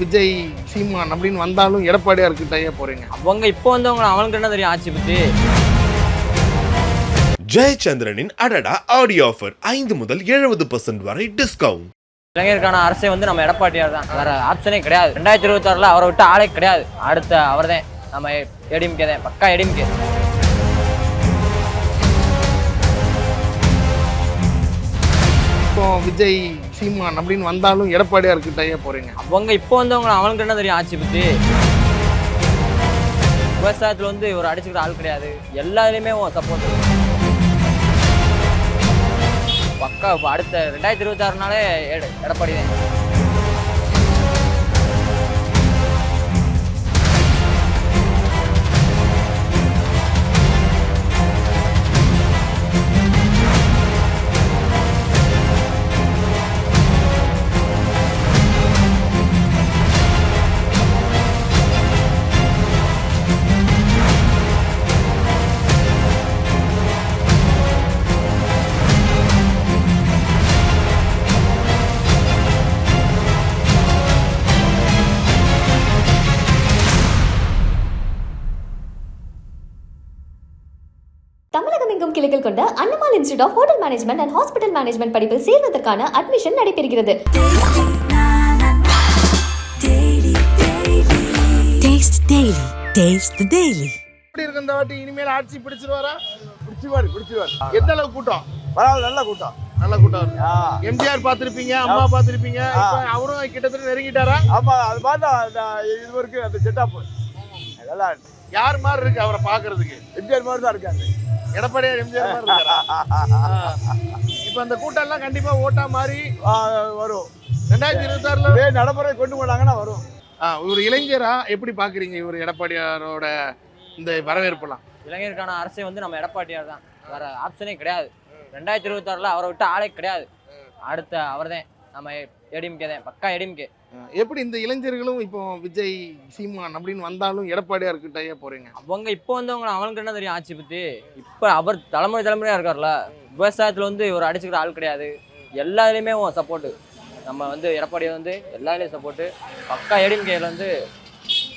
விஜய் சீமான் அப்படின்னு வந்தாலும் எடப்பாடியார் கிட்டயே போறீங்க. அவங்க இப்போ வந்தவங்க அவங்களுக்கு என்ன தெரியும் ஆட்சி பத்தி? ஜெயச்சந்திரனின் அடடா ஆடியோ ஆஃபர் ஐந்து முதல் எழுபது பர்சன்ட் வரை டிஸ்கவுண்ட் இளைஞருக்கான அரசே வந்து நம்ம எடப்பாடியார் தான். வேற ஆப்ஷனே கிடையாது. ரெண்டாயிரத்தி இருபத்தாறுல அவரை விட்டு ஆளே கிடையாது. அடுத்த அவர் தான் நம்ம ஏடிஎம்கே தான். பக்கா ஏடிஎம்கே இப்போ விஜய் சீமான் அப்படின்னு வந்தாலும் எடப்பாடியார் கிட்டயே போறீங்க. அவங்க இப்போ வந்தவங்க அவங்களுக்கு என்ன தெரியும் ஆட்சி பத்தி? விவசாயத்துல வந்து ஒரு அடிச்சுக்கிற ஆள் கிடையாது. எல்லாருமே சப்போர்ட் பக்கா இப்போ அடுத்த ரெண்டாயிரத்தி இருபத்தாறுனாலே எடப்பாடி தான். கிளைகள் கொண்ட Annamal institute of hotel management and hospital management படிப்பில் சேர்வதற்கான அட்மிஷன் நடைபெறுகிறது. எப்படி இருக்கு இந்த வாட்டி? இனிமேல் ஆட்சி பிடிச்சிருவாரா? பிடிச்சிவாரு பிடிச்சிவாரு எந்த அளவுக்கு கூட்டம்? பரவாயில்ல நல்ல கூட்டம். நல்ல கூட்டம் எம்ஜிஆர் பார்த்திருப்பீங்க அம்மா. இப்ப அவரும் கிட்டத்தட்ட நெருங்கிட்டாரா? ஆமா அது மாதிரி இது வரைக்கும் அந்த செட்டப் அதெல்லாம் யார் மாதிரி இருக்கு அவரை பாக்குறதுக்கு எம்ஜிஆர் மாதிரி தான் இருக்காங்க எடப்பாடியார் எம்ஜிஆர் மாதிரி. இப்ப அந்த கூட்டம் எல்லாம் கண்டிப்பா ஓட்டா மாறி வரும். ரெண்டாயிரத்தி இருபத்தாறுல நடைமுறை கொண்டு போனாங்கன்னா வரும். ஒரு இளைஞரா எப்படி பாக்குறீங்க இவர் எடப்பாடியாரோட இந்த வரவேற்பெல்லாம் இளைஞருக்கான அரசே வந்து நம்ம எடப்பாடியார் தான். வேற ஆப்ஷனே கிடையாது. ரெண்டாயிரத்தி இருபத்தாறுல அவரை விட்டு ஆளே கிடையாது. அடுத்த அவர் தான் நம்ம ஏடிஎம்கே தான். பக்கா ஏடிஎம்கே. எப்படி இந்த இளைஞர்களும் இப்போ விஜய் சீமான் அப்படின்னு வந்தாலும் எடப்பாடியார் கிட்டயே போறீங்க? அவங்க இப்போ வந்தவங்க அவங்களுக்கு என்ன தெரியும் ஆட்சி பத்தி? இப்போ அவர் தலைமுறை தலைமுறையா இருக்கார்ல விவசாயத்துல வந்து ஒரு அடிச்சுக்கிற ஆள் கிடையாது. எல்லாத்துலேயுமே சப்போர்ட்டு நம்ம வந்து எடப்பாடி வந்து எல்லாத்துலேயும் சப்போர்ட்டு பக்கா ஏடிஎம்கேல வந்து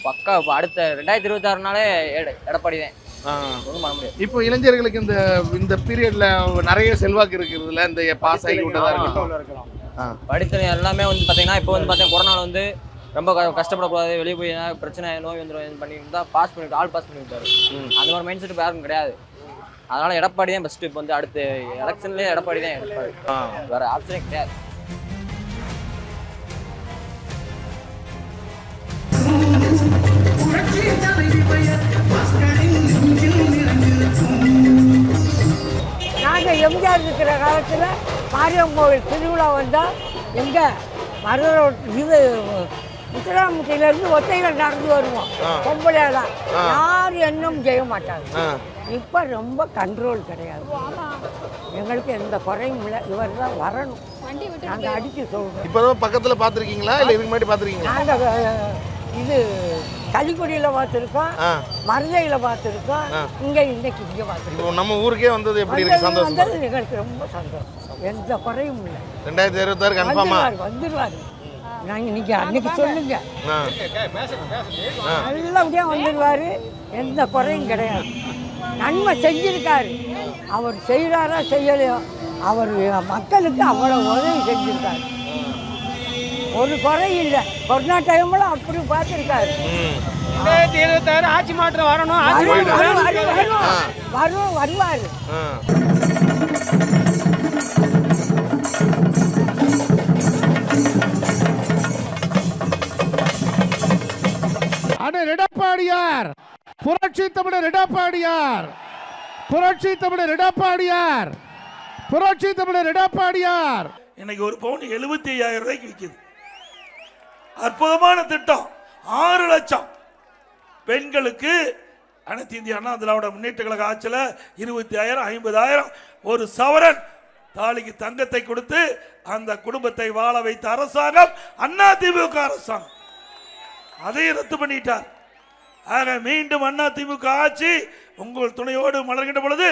பக்கா இப்போ அடுத்த ரெண்டாயிரத்தி இருபத்தாறுனாலே எடப்பாடி தான். இப்போ இளைஞர்களுக்கு இந்த இந்த பீரியட்ல நிறைய செல்வாக்கு இருக்கிறதுல இந்த பாஸ் ஆகி விட்டதா இருக்கட்டும். இருக்கலாம் படித்த எல்லாமே வந்து பார்த்தீங்கன்னா இப்போ வந்து பார்த்தீங்கன்னா கொரோனாவில் வந்து ரொம்ப கஷ்டப்படக்கூடாது வெளியே போய் ஏதாவது பிரச்சனை நோய் வந்துடும் பண்ணி தான் பாஸ் பண்ணிட்டு ஆள் பாஸ் பண்ணி விட்டாரு அந்த மாதிரி மைண்ட் செட் யாருக்கும் கிடையாது. அதனால எடப்பாடி தான் பெஸ்ட் இப்போ வந்து அடுத்த எலெக்ஷன்லேயே எடப்பாடி தான் எடப்பாடி. வேற ஆப்ஷனே கிடையாது. நாங்கள் எம்ஜிஆர் இருக்கிற காலத்தில் மாரியம் கோவில் திருவிழா வந்தால் எங்கே மருதரோட் இது உத்தராமுட்டியிலேருந்து ஒத்தைகள் நடந்து வருவோம். பொம்பளையெல்லாம் யாரும் என்னும் செய்ய மாட்டாங்க. இப்போ ரொம்ப கண்ட்ரோல் கிடையாது. எங்களுக்கு எந்த குறையும் இல்லை. இவர் தான் வரணும் நாங்கள் அடித்து சொல்கிறோம் இப்போதான் பக்கத்துல பாத்திருக்கீங்களா இல்ல இதுக்கு முன்னாடி பாத்திருக்கீங்களா நாங்கள் இது களிக்குடியில் பார்த்துருக்கோம். மருதையில் பார்த்துருக்கோம். இங்கே இன்னைக்கு இங்கே பார்த்துருக்கோம். இப்போ நம்ம ஊருக்கே வந்தது எப்படி இருக்கு? சந்தோஷம்? வந்தது. எங்களுக்கு ரொம்ப சந்தோஷம். எந்த குறையும் இல்லை. ரெண்டாயிரத்தி இருபத்தாறு கன்ஃபார்மா வந்துருவாரு நாங்க இன்னைக்கு அன்னைக்கு சொல்லுங்க. நல்லபடியா வந்துருவாரு எந்த குறையும் கிடையாது. நன்மை செஞ்சிருக்காரு. அவர் செய்கிறாரா செய்யலையோ அவர் மக்களுக்கு அவ்வளோ உதவி செஞ்சிருக்காரு. ஒரு குறை இல்லை. கொரோனா டைம்ல அப்படி பார்த்துருக்காரு. இருபத்தாறு ஆட்சி மாற்றம் வரணும் ஆட்சி வரும் மாற்றம் வருவார். தமிழர் எடப்பாடியார். புரட்சி தமிழர் எடப்பாடியார். புரட்சி தமிழர் எடப்பாடியார். புரட்சி தமிழர் எடப்பாடியார். இன்னைக்கு ஒரு பவுன் எழுபத்தி ஐயாயிரம் ரூபாய்க்கு விற்கிது அற்புதமான திட்டம். ஆறு லட்சம். பெண்களுக்கு அனைத்து இந்திய அண்ணா திராவிட முன்னேற்ற கழக ஆட்சியில் இருபத்தி ஆயிரம் ஐம்பதாயிரம். ஒரு சவரன் தாலிக்கு தங்கத்தை கொடுத்து அந்த குடும்பத்தை வாழ வைத்த அரசாங்கம் அண்ணா திமுக அரசாங்கம். அதையும் ரத்து பண்ணிட்டார். ஆக மீண்டும் அண்ணா திமுக ஆட்சி உங்கள் துணையோடு மலர்கின்ற பொழுது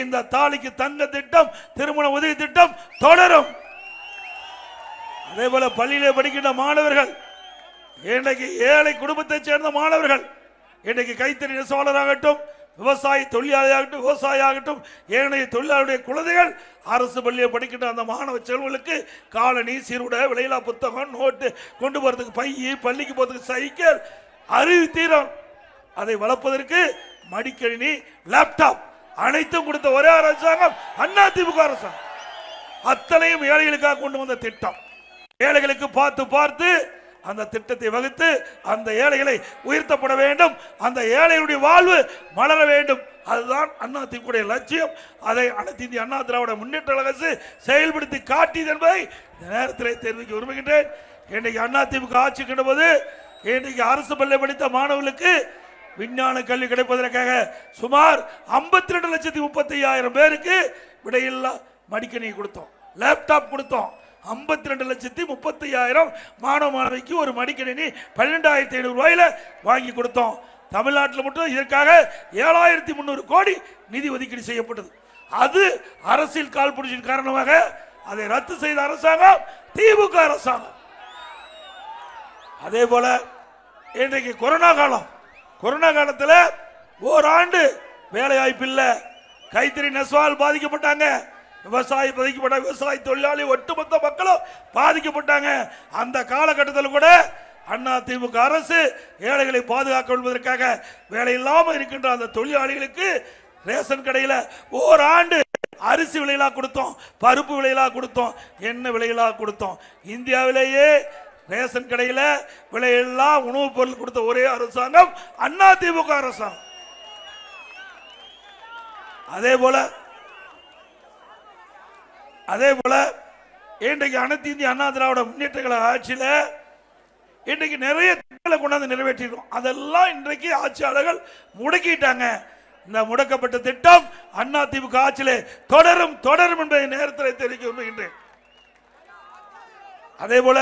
இந்த தாலிக்கு தங்க திட்டம் திருமண உதவி திட்டம் தொடரும். அதே போல பள்ளியிலே படிக்கின்ற மாணவர்கள் இன்றைக்கு ஏழை குடும்பத்தைச் சேர்ந்த மாணவர்கள் இன்றைக்கு கைத்தறி நெசவாளராகட்டும் விவசாய தொழிலாளியாகட்டும் விவசாயி ஆகட்டும் ஏனைய தொழிலாளருடைய குழந்தைகள் அரசு பள்ளியை படிக்கின்ற அந்த மாணவ செல்வங்களுக்கு காலனி சீருடை விளையிலா புத்தகம் நோட்டு கொண்டு போகிறதுக்கு பை பள்ளிக்கு போகிறதுக்கு சைக்கிள் அறிவு தீரம். அதை வளர்ப்பதற்கு மடிக்கணினி லேப்டாப் அனைத்தும் கொடுத்த ஒரே அரசாங்கம் அண்ணா திமுக அரசாங்கம். அத்தனையும் ஏழைகளுக்காக கொண்டு வந்த திட்டம். ஏழைகளுக்கு பார்த்து பார்த்து அந்த திட்டத்தை வகுத்து அந்த ஏழைகளை உயர்த்தப்பட வேண்டும். அந்த ஏழைகளுடைய வாழ்வு மலர வேண்டும். அதுதான் அண்ணா திமுக லட்சியம். அதை அனைத்து இந்திய அண்ணா திராவிட முன்னேற்ற அரசு செயல்படுத்தி காட்டியது என்பதை நேரத்திலே நேரத்தில் தெரிவிக்க விரும்புகின்றேன். இன்றைக்கு அண்ணா திமுக ஆட்சி கிடும்போது இன்றைக்கு அரசு பள்ளி படித்த மாணவர்களுக்கு விஞ்ஞான கல்வி கிடைப்பதற்காக சுமார் 52 ரெண்டு லட்சத்தி முப்பத்தி ஐயாயிரம் பேருக்கு விடையில்லா மடிக்கணி கொடுத்தோம். லேப்டாப் கொடுத்தோம். 52 ரெண்டு லட்சத்தி முப்பத்தி ஐயாயிரம் மாணவ மாணவிக்கு ஒரு மடிக்கணினி பன்னெண்டாயிரத்தி ஐநூறு ரூபாயில வாங்கி கொடுத்தோம். தமிழ்நாட்டில் மட்டும் இதற்காக ஏழாயிரத்தி முந்நூறு கோடி நிதி ஒதுக்கீடு செய்யப்பட்டது. அது அரசியல் கால்புடிச்சின் காரணமாக அதை ரத்து செய்த அரசாங்கம் திமுக அரசாங்கம். அதே போல இன்றைக்கு கொரோனா காலம். கொரோனா காலத்தில் ஓராண்டு வேலை வாய்ப்பு இல்லை. கைத்தறி நெசவால் பாதிக்கப்பட்டாங்க. விவசாயி பாதிக்கப்பட்ட விவசாய தொழிலாளி ஒட்டுமொத்த மக்களும் பாதிக்கப்பட்டாங்க. அந்த காலகட்டத்தில் கூட அண்ணா திமுக அரசு ஏழைகளை பாதுகாக்க கொள்வதற்காக வேலை இல்லாமல் இருக்கின்ற அந்த தொழிலாளிகளுக்கு ரேஷன் கடையில் ஓராண்டு அரிசி விலையிலா கொடுத்தோம். பருப்பு விலையிலா கொடுத்தோம். எண்ணெய் விலையிலா கொடுத்தோம். இந்தியாவிலேயே ரேஷன் கடையில் விலையெல்லாம் உணவுப் பொருள் கொடுத்த ஒரே அரசாங்கம் அண்ணா திமுக அரசாங்கம். அதே போல அதே போல இன்றைக்கு அனைத்து இந்திய அண்ணா திராவிட முன்னேற்ற கழக ஆட்சியில் இன்றைக்கு நிறைய திட்டங்களை கொண்டாந்து நிறைவேற்றிருக்கோம். அதெல்லாம் இன்றைக்கு ஆட்சியாளர்கள் முடக்கிட்டாங்க. இந்த முடக்கப்பட்ட திட்டம் அண்ணா திமுக ஆட்சியிலே தொடரும் தொடரும் என்பதை நேரத்தில் தெரிவிக்க விரும்புகின்றேன் அதே போல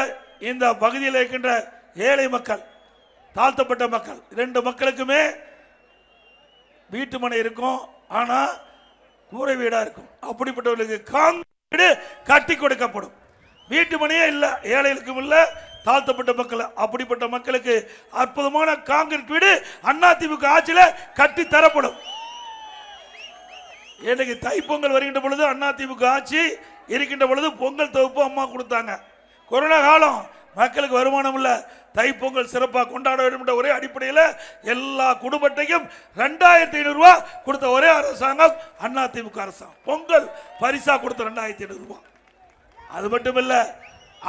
இந்த பகுதியில் இருக்கின்ற ஏழை மக்கள் தாழ்த்தப்பட்ட மக்கள் இரண்டு மக்களுக்குமே வீட்டு மனை இருக்கும் ஆனால் கூரை வீடாக இருக்கும். அப்படிப்பட்டவர்களுக்கு காங்கிரீட் கட்டி கொடுக்கப்படும். வீட்டு மனையே இல்லை ஏழைகளுக்கும் இல்லை தாழ்த்தப்பட்ட மக்கள் அப்படிப்பட்ட மக்களுக்கு அற்புதமான காங்கிரீட் வீடு அதிமுக ஆட்சியில் கட்டி தரப்படும். இன்னைக்கு தைப்பொங்கல் வருகின்ற பொழுது அதிமுக ஆட்சி இருக்கின்ற பொழுது பொங்கல் தொகுப்பு அம்மா கொடுத்தாங்க. கொரோனா காலம். மக்களுக்கு வருமானம் இல்லை. தைப்பொங்கல் சிறப்பாக கொண்டாட வேண்டும் என்ற ஒரே அடிப்படையில் எல்லா குடும்பத்தையும் ரெண்டாயிரத்தி ஐநூறுரூவா கொடுத்த ஒரே அரசாங்கம் அண்ணா திமுக அரசாங்கம். பொங்கல் பரிசா கொடுத்த ரெண்டாயிரத்தி ஐநூறுரூவா அது மட்டும் இல்லை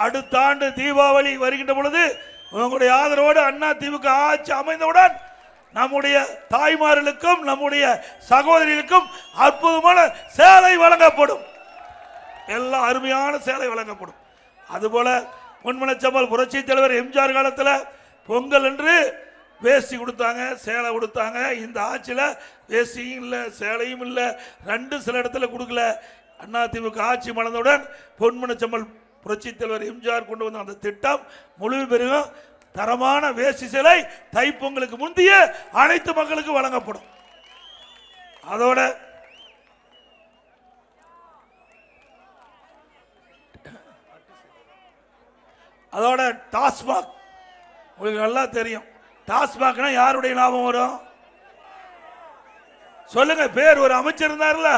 அடுத்த ஆண்டு தீபாவளி வருகின்ற பொழுது உங்களுடைய ஆதரவோடு அண்ணா திமுக ஆட்சி அமைந்தவுடன் நம்முடைய தாய்மார்களுக்கும் நம்முடைய சகோதரிகளுக்கும் அற்புதமான சேலை வழங்கப்படும். எல்லாம் அருமையான சேலை வழங்கப்படும். அதுபோல பொன்மனச்சம்மல் புரட்சி தலைவர் எம்ஜிஆர் காலத்தில் பொங்கல் என்று வேஷ்டி கொடுத்தாங்க சேலை கொடுத்தாங்க. இந்த ஆட்சியில் வேஷ்டியும் இல்லை சேலையும் இல்லை ரெண்டு சில இடத்துல கொடுக்கல. அதிமுக ஆட்சி மலர்ந்தவுடன் பொன்மனச்சம்மல் புரட்சி தலைவர் எம்ஜிஆர் கொண்டு வந்த அந்த திட்டம் முழு பெருகும். தரமான வேஷ்டி சிலை தைப்பொங்கலுக்கு முந்தைய அனைத்து மக்களுக்கும் வழங்கப்படும். அதோட அதோட டாஸ்மாக். உங்களுக்கு நல்லா தெரியும். டாஸ்மாக்னா யாருடைய லாபம் வரும்? சொல்லுங்க பேர் ஒரு அமைச்சர் இருந்தார்ல?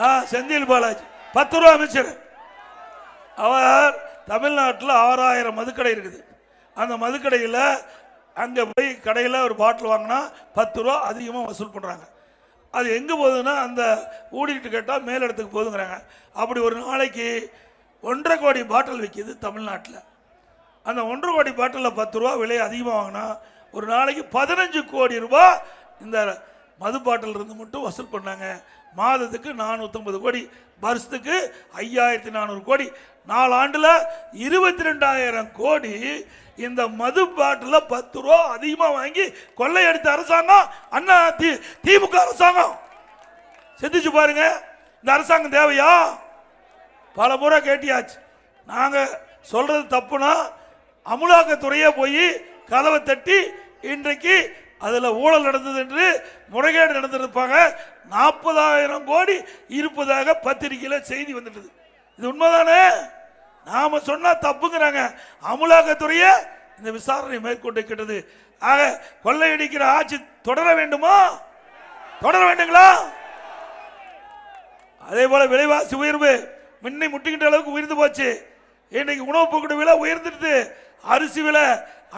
ஆ, செந்தில் பாலாஜி. பத்து ரூபா அமைச்சர். அவர் தமிழ்நாட்டில் ஆறாயிரம் மதுக்கடை இருக்குது. அந்த மதுக்கடையில் அங்கே போய் கடையில் ஒரு பாட்டில் வாங்கினா பத்து ரூபா அதிகமாக வசூல் பண்ணுறாங்க அது எங்கே போகுதுன்னா அந்த ஊடிக்கிட்டு கேட்டால் மேலிடத்துக்கு போகுதுங்கிறாங்க. அப்படி ஒரு நாளைக்கு ஒன்றரை கோடி பாட்டில் விற்கிது தமிழ்நாட்டில். அந்த ஒன்றரை கோடி பாட்டிலில் பத்து ரூபா விலை அதிகமாக வாங்கினா ஒரு நாளைக்கு பதினஞ்சு கோடி ரூபாய் இந்த மது பாட்டில் இருந்து மட்டும் வசூல் பண்ணாங்க. மாதத்துக்கு நானூற்றம்பது கோடி வருஷத்துக்கு ஐயாயிரத்தி நானூறு கோடி. நாலு ஆண்டில் இருபத்தி ரெண்டாயிரம் கோடி இந்த மது பாட்டில் பத்து ரூபா அதிகமாக வாங்கி கொள்ளையடித்த அரசாங்கம் அண்ணா தி திமுக அரசாங்கம். சிந்திச்சு பாருங்க. இந்த அரசாங்கம் தேவையா? பல முறை கேட்டியாச்சு. நாங்கள் சொல்றது தப்புனா அமலாக்கத்துறையே போய் கதவை தட்டி இன்றைக்கு அதில் ஊழல் நடந்தது என்று முறைகேடு நடந்திருப்பாங்க. நாற்பதாயிரம் கோடி இருப்பதாக பத்திரிகையில் செய்தி வந்துட்டது. இது உண்மைதானே? நாம் சொன்னால் தப்புங்கிறாங்க. அமலாக்கத்துறையே இந்த விசாரணை மேற்கொண்டிருக்கிறது ஆக கொள்ளையடிக்கிற ஆட்சி தொடர வேண்டுமா? தொடர வேண்டுங்களா? அதே போல விலைவாசி உயர்வு முன்னை முட்டுகின்ற அளவுக்கு உயர்ந்து போச்சு. இன்னைக்கு உணவு பொருட்கள் விலை உயர்ந்துடுது. அரிசி விலை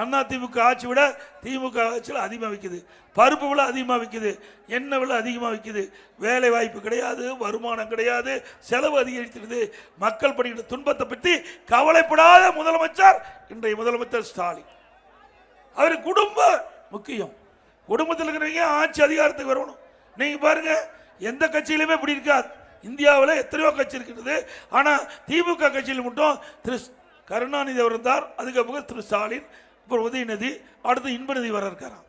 அண்ணா திமுக ஆட்சி விட திமுக ஆட்சியில் அதிகமாக விற்குது பருப்பு விலை அதிகமாக விற்குது எண்ணெய் விலை அதிகமாக விற்குது வேலை வாய்ப்பு கிடையாது வருமானம் கிடையாது செலவு அதிகரிக்கிறது மக்கள் படுகின்ற துன்பத்தை பற்றி கவலைப்படாத முதலமைச்சர் இன்றைய முதலமைச்சர் ஸ்டாலின். அவர் குடும்பம் முக்கியம். குடும்பத்தில் இருக்கிறவங்க ஆட்சி அதிகாரத்துக்கு வரணும். நீங்கள் பாருங்க எந்த கட்சியிலுமே இப்படி இருக்காது. இந்தியாவில் எத்தனையோ கட்சி இருக்கிறது ஆனால் திமுக கட்சியில் மட்டும் திரு கருணாநிதி அவர் இருந்தார் அதுக்கப்புறம் திரு ஸ்டாலின் அப்புறம் உதயநிதி அடுத்து இன்பநிதி வர இருக்காராம்.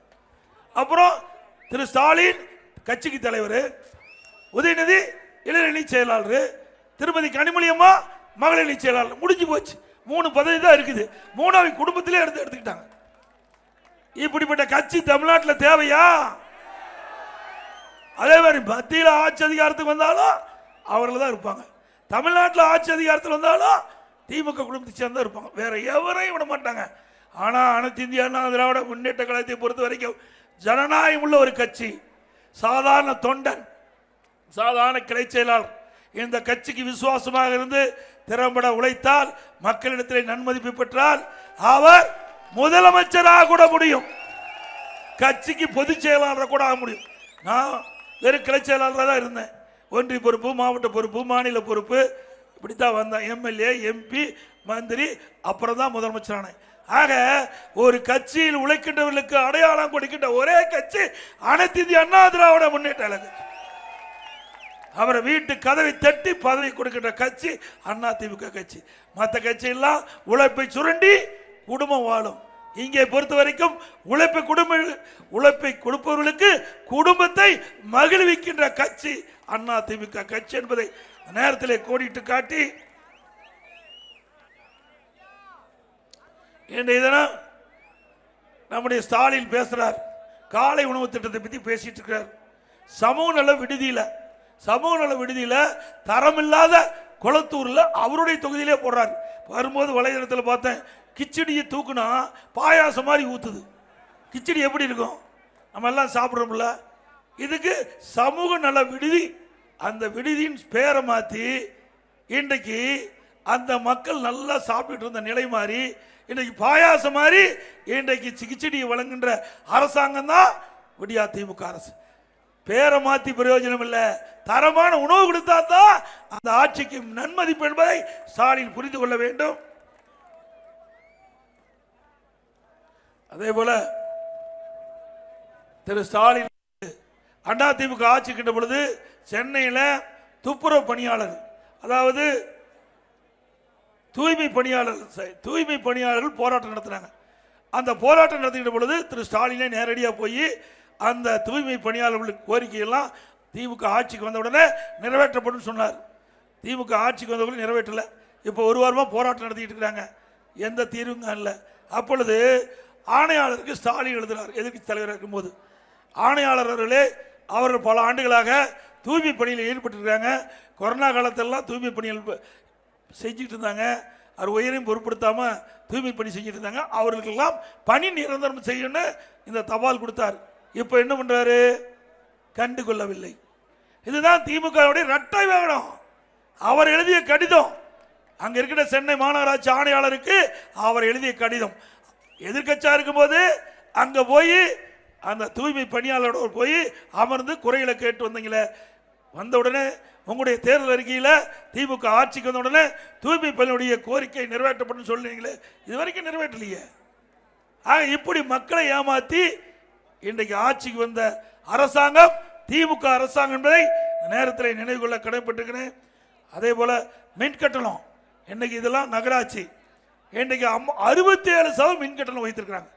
அப்புறம் திரு ஸ்டாலின் கட்சிக்கு தலைவர் உதயநிதி இளைஞரணி செயலாளர் திருமதி கனிமொழி அம்மா மகளிரணி செயலாளர். முடிஞ்சு போச்சு. மூணு பதவி தான் இருக்குது. மூணாவது குடும்பத்திலே எடுத்து எடுத்துக்கிட்டாங்க. இப்படிப்பட்ட கட்சி தமிழ்நாட்டில் தேவையா? அதே மாதிரி மத்தியில் ஆட்சி அதிகாரத்துக்கு வந்தாலும் அவர்கள் தான் இருப்பாங்க. தமிழ்நாட்டில் ஆட்சி அதிகாரத்தில் வந்தாலும் திமுக குடும்பத்தை சேர்ந்தா இருப்பாங்க. வேற எவரையும் விட மாட்டாங்க. ஆனால் அனைத்து இந்திய அண்ணா திராவிட முன்னேற்ற கழகத்தை பொறுத்த வரைக்கும் ஜனநாயகம் உள்ள ஒரு கட்சி சாதாரண தொண்டன் சாதாரண கிளை செயலாளர். இந்த கட்சிக்கு விசுவாசமாக இருந்து திறம்பட உழைத்தால் மக்களிடத்தில் நன்மதிப்பு பெற்றால் அவர் முதலமைச்சராக கூட முடியும். கட்சிக்கு பொதுச் செயலாளராக கூட ஆக முடியும். நான் வெறும் கிளை செயலாளராக தான் இருந்தேன். ஒன்றிய பொறுப்பு மாவட்ட பொறுப்பு மாநில பொறுப்பு. இப்படி தான் வந்தேன். எம்எல்ஏ எம்பி மந்திரி அப்புறம் தான் முதலமைச்சரானேன் ஆக ஒரு கட்சியில் உழைக்கின்றவர்களுக்கு அடையாளம் கொடுக்கின்ற ஒரே கட்சி அனைத்து இந்திய அண்ணா திராவிட முன்னேற்ற கழகம். அவரை வீட்டு கதவை தட்டி பதவி கொடுக்கின்ற கட்சி அண்ணா திமுக கட்சி. மற்ற கட்சியெல்லாம் உழைப்பை சுரண்டி குடும்பம் வாழும். இங்கே பொறுத்த வரைக்கும் உழைப்பை குடும்ப உழைப்பை கொடுப்பவர்களுக்கு குடும்பத்தை மகிழ்விக்கின்ற கட்சி அண்ணா திமுக கட்சி என்பதை நேரத்தில் கோடிட்டு காட்டி இன்றைய தினம் நம்முடைய ஸ்டாலின் பேசுறார். காலை உணவு திட்டத்தை பற்றி பேசிட்டு இருக்கிறார். சமூக நல விடுதியில் சமூக நல விடுதியில் தரமில்லாத குளத்தூரில் அவருடைய தொகுதியிலே போடுறார். வரும்போது வலைதளத்தில் பார்த்தேன் கிச்சடியை தூக்குனா பாயாசம் மாதிரி ஊத்துது. கிச்சடி எப்படி இருக்கும்? நம்ம எல்லாம் சாப்பிட்றோம்ல. இதுக்கு சமூக நல விடுதி அந்த விடுதியின் பேரை மாற்றி இன்றைக்கு அந்த மக்கள் நல்லா சாப்பிட்டுட்டு இருந்த நிலை மாறி இன்றைக்கு பாயாசம் மாதிரி இன்றைக்கு சிகிச்சடியை வழங்குகின்ற அரசாங்கம் தான் விடியா திமுக அரசு. பேரை மாற்றி பிரயோஜனம் இல்லை. தரமான உணவு கொடுத்தா தான் அந்த ஆட்சிக்கு நன்மதிப்பு என்பதை ஸ்டாலின் புரிந்து கொள்ள வேண்டும். அதே போல திரு ஸ்டாலின் அண்ணா திமுக ஆட்சி கிட்ட பொழுது சென்னையில் துப்புரவு பணியாளர் அதாவது தூய்மை பணியாளர் தூய்மை பணியாளர்கள் போராட்டம் நடத்தினாங்க. அந்த போராட்டம் நடத்துகின்ற பொழுது திரு ஸ்டாலினே நேரடியாக போய் அந்த தூய்மை பணியாளர்களுக்கு கோரிக்கையெல்லாம் திமுக ஆட்சிக்கு வந்த உடனே நிறைவேற்றப்படும் சொன்னார். திமுக ஆட்சிக்கு வந்தவர்கள் நிறைவேற்றலை. இப்போ ஒரு வாரமாக போராட்டம் நடத்திக்கிட்டு இருக்கிறாங்க. எந்த தீர்வுங்க இல்லை அப்பொழுது ஆணையாளருக்கு ஸ்டாலின் எழுதுகிறார் எதிர்க்கட்சி தலைவராக இருக்கும்போது. ஆணையாளர் அவர்களே அவர்கள் பல ஆண்டுகளாக தூய்மை பணியில் ஈடுபட்டிருக்காங்க. கொரோனா காலத்திலலாம் தூய்மை பணிகள் செஞ்சுட்டு இருந்தாங்க. அவர் உயரையும் பொருட்படுத்தாமல் தூய்மை பணி செஞ்சுட்டு இருந்தாங்க. அவர்களுக்கெல்லாம் பணி நிரந்தரம் செய்யணும்னு இந்த தபால் கொடுத்தார். இப்போ என்ன பண்ணுறாரு கண்டு கொள்ளவில்லை. இதுதான் திமுகவுடைய ரட்டை வேணும் அவர் எழுதிய கடிதம். அங்கே இருக்கிற சென்னை மாநகராட்சி ஆணையாளருக்கு அவர் எழுதிய கடிதம். எதிர்க்கட்சியா இருக்கும்போது அங்க போய் அந்த தூய்மை பணியாளரோட போய் அமர்ந்து குறைகளை கேட்டு வந்தீங்களே. வந்த உடனே உங்களுடைய தேர்தல் அறிக்கையில் திமுக ஆட்சிக்கு வந்த உடனே தூய்மை பணியுடைய கோரிக்கை நிறைவேற்றப்படும் சொல்றீங்களே. இது வரைக்கும் நிறைவேற்றலையே. ஆக இப்படி மக்களை ஏமாத்தி இன்றைக்கு ஆட்சிக்கு வந்த அரசாங்கம் திமுக அரசாங்கம் என்பதை நேரத்தில் நினைவு கொள்ள கடமைப்பட்டிருக்கிறேன் அதே போல் மின் கட்டணம் இன்னைக்கு இதெல்லாம் நகராட்சி. இன்றைக்கு அறுபத்தி ஏழு சதவீதம் மின் கட்டணம் வைத்திருக்கிறாங்க.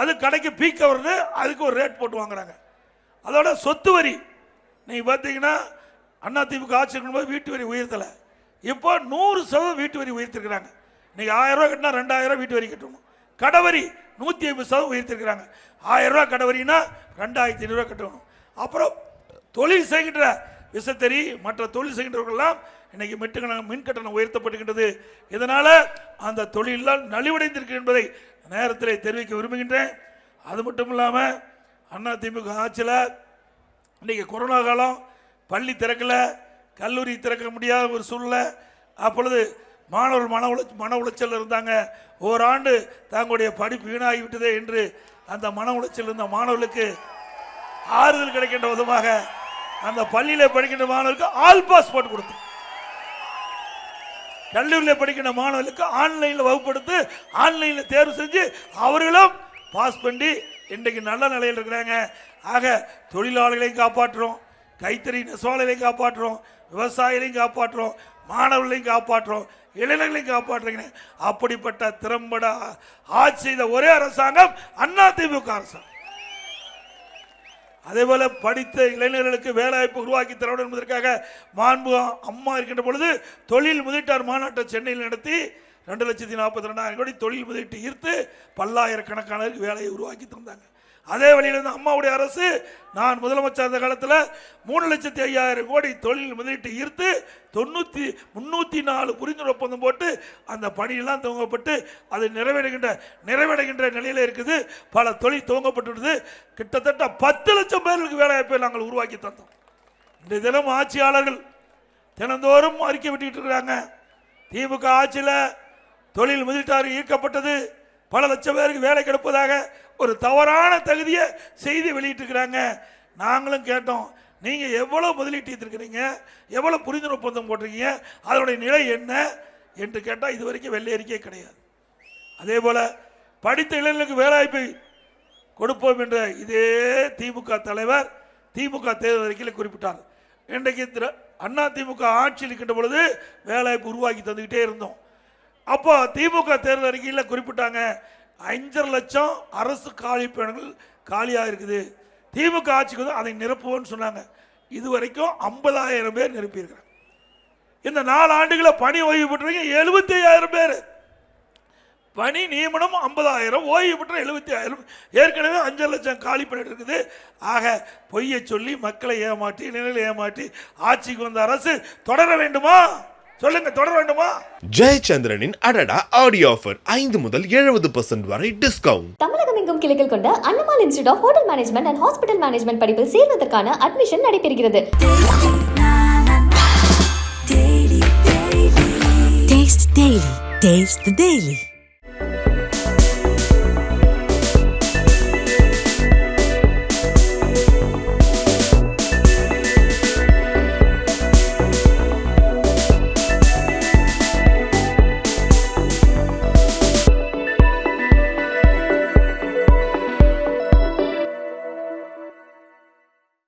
அது கடைக்கு பீக் வருது அதுக்கு ஒரு ரேட் போட்டு வாங்குறாங்க. அதோட சொத்து வரி நீங்கள் பார்த்தீங்கன்னா அண்ணா திமுக ஆட்சி இருக்கும்போது வீட்டு வரி உயர்த்தலை. இப்போ நூறு சதவீதம் வீட்டு வரி உயர்த்திருக்கிறாங்க. இன்றைக்கி ஆயிரம் ரூபாய் கட்டினா ரெண்டாயிரம் வீட்டு வரி கட்டணும். கடவரி நூற்றி ஐம்பது சதவீதம் உயர்த்திருக்கிறாங்க. ஆயிரம் ரூபாய் கடவரினா ரெண்டாயிரத்தி ஐநூறுரூவா கட்டணும். அப்புறம் தொழில் செய்கின்ற விசத்தறி மற்ற தொழில் செய்கின்றவர்கள்லாம் இன்னைக்கு மிட்டுக்கண மின் கட்டணம் உயர்த்தப்படுகின்றது இதனால் அந்த தொழிலெல்லாம் நலிவடைந்திருக்கு என்பதை நேரத்தில் தெரிவிக்க விரும்புகின்றேன். அது மட்டும் இல்லாமல் அண்ணா திமுக ஆட்சியில் இன்றைக்கி கொரோனா காலம் பள்ளி திறக்கலை கல்லூரி திறக்க முடியாத ஒரு சூழ்நிலை. அப்பொழுது மாணவர்கள் மன உள மன உளைச்சல் இருந்தாங்க. ஓராண்டு தங்களுடைய படிப்பு வீணாகிவிட்டதே என்று அந்த மன உளைச்சல் இருந்த மாணவர்களுக்கு ஆறுதல் கிடைக்கின்ற விதமாக அந்த பள்ளியில் படிக்கின்ற மாணவர்களுக்கு ஆல் பாஸ் போட்டு கொடுத்தோம் கல்லூரியில் படிக்கின்ற மாணவர்களுக்கு ஆன்லைனில் வகுப்படுத்து ஆன்லைனில் தேர்வு செஞ்சு அவர்களும் பாஸ் பண்ணி இன்றைக்கு நல்ல நிலையில் இருக்கிறாங்க. ஆக தொழிலாளர்களையும் காப்பாற்றுறோம். கைத்தறி நெசவாளர்களையும் காப்பாற்றுறோம். விவசாயிகளையும் காப்பாற்றுறோம். மாணவர்களையும் காப்பாற்றுறோம். இளைஞர்களையும் காப்பாற்றுறீங்க அப்படிப்பட்ட திறம்பட ஆட்சி செய்த ஒரே அரசாங்கம் அண்ணா திமுக அரசாங்கம் அதே போல படித்த இளைஞர்களுக்கு வேலைவாய்ப்பு உருவாக்கி தர வேண்டும் என்பதற்காக மாண்பு அம்மா இருக்கின்ற பொழுது தொழில் முதலீட்டார் மாநாட்டை சென்னையில் நடத்தி ரெண்டு லட்சத்தி நாற்பத்தி ரெண்டாயிரம் கோடி தொழில் முதலீட்டு ஈர்த்து பல்லாயிரக்கணக்கானவருக்கு வேலையை உருவாக்கி தந்தாங்க. அதே வழியில் இருந்து அம்மாவுடைய அரசு நான் முதலமைச்சர் அந்த காலத்தில் மூணு லட்சத்தி ஐயாயிரம் கோடி தொழில் முதலீட்டு ஈர்த்து தொண்ணூற்றி முந்நூற்றி நாலு புரிந்துணர்வு ஒப்பந்தம் போட்டு அந்த பணியெல்லாம் துவங்கப்பட்டு அது நிறைவேறுகின்ற நிறைவடைகின்ற நிலையில் இருக்குது. பல தொழில் துவங்கப்பட்டுள்ளது கிட்டத்தட்ட பத்து லட்சம் பேருக்கு வேலைவாய்ப்பை நாங்கள் உருவாக்கி தந்தோம். இன்றைய தினம் ஆட்சியாளர்கள் தினந்தோறும் அறிக்கை விட்டுக்கிட்டு இருக்கிறாங்க. திமுக ஆட்சியில் தொழில் முதலீட்டார் ஈர்க்கப்பட்டது. பல லட்சம் பேருக்கு வேலை கிடைப்பதாக ஒரு தவறான தகுதியை செய்தி வெளியிட்டிருக்கிறாங்க. நாங்களும் கேட்டோம் நீங்கள் எவ்வளோ முதலீட்டு இருக்கிறீங்க எவ்வளோ புரிந்துணர்வு ஒப்பந்தம் போட்டிருக்கீங்க? அதனுடைய நிலை என்ன? என்று கேட்டால் இது வரைக்கும் வெள்ளை அறிக்கையே கிடையாது. அதே போல் படித்த இளைஞர்களுக்கு வேலைவாய்ப்பை கொடுப்போம் என்ற இதே திமுக தலைவர் திமுக தேர்தல் அறிக்கையில் குறிப்பிட்டார். இன்றைக்கு திரு அண்ணா திமுக ஆட்சியில் இருக்கின்ற பொழுது வேலைவாய்ப்பு உருவாக்கி தந்துக்கிட்டே இருந்தோம். அப்போ திமுக தேர்தல் அறிக்கையில் குறிப்பிட்டாங்க அஞ்சரை லட்சம் அரசு காலி பயணங்கள் காலியாக இருக்குது. திமுக ஆட்சிக்கு வந்து அதை நிரப்புவோம்னு சொன்னாங்க. இது வரைக்கும் ஐம்பதாயிரம் பேர் நிரப்பியிருக்கிறாங்க. இந்த நாலு ஆண்டுகளை பணி ஓய்வு பெற்றவங்க எழுபத்தி ஐயாயிரம் பேர். பணி நியமனம் ஐம்பதாயிரம் ஓய்வு பெற்ற எழுபத்தி ஆயிரம் ஏற்கனவே அஞ்சு லட்சம் காலி பண்ணிட்டு இருக்குது. ஆக பொய்யை சொல்லி மக்களை ஏமாற்றி நிலையில் ஏமாற்றி ஆட்சிக்கு வந்த அரசு தொடர வேண்டுமா? சொல்லுங்க தொடர வேண்டுமா ஜெயச்சந்திரனின் அடடா ஆடியோ ஆஃபர் ஐந்து முதல் எழுபது பர்சன்ட் வரை டிஸ்கவுண்ட் தமிழகம் எங்கும் கிளைகள் கொண்ட Annamal institute of hotel management and hospital management படிப்பில் சேர்வதற்கான அட்மிஷன் நடைபெறுகிறது Taste Daily. Taste the Daily.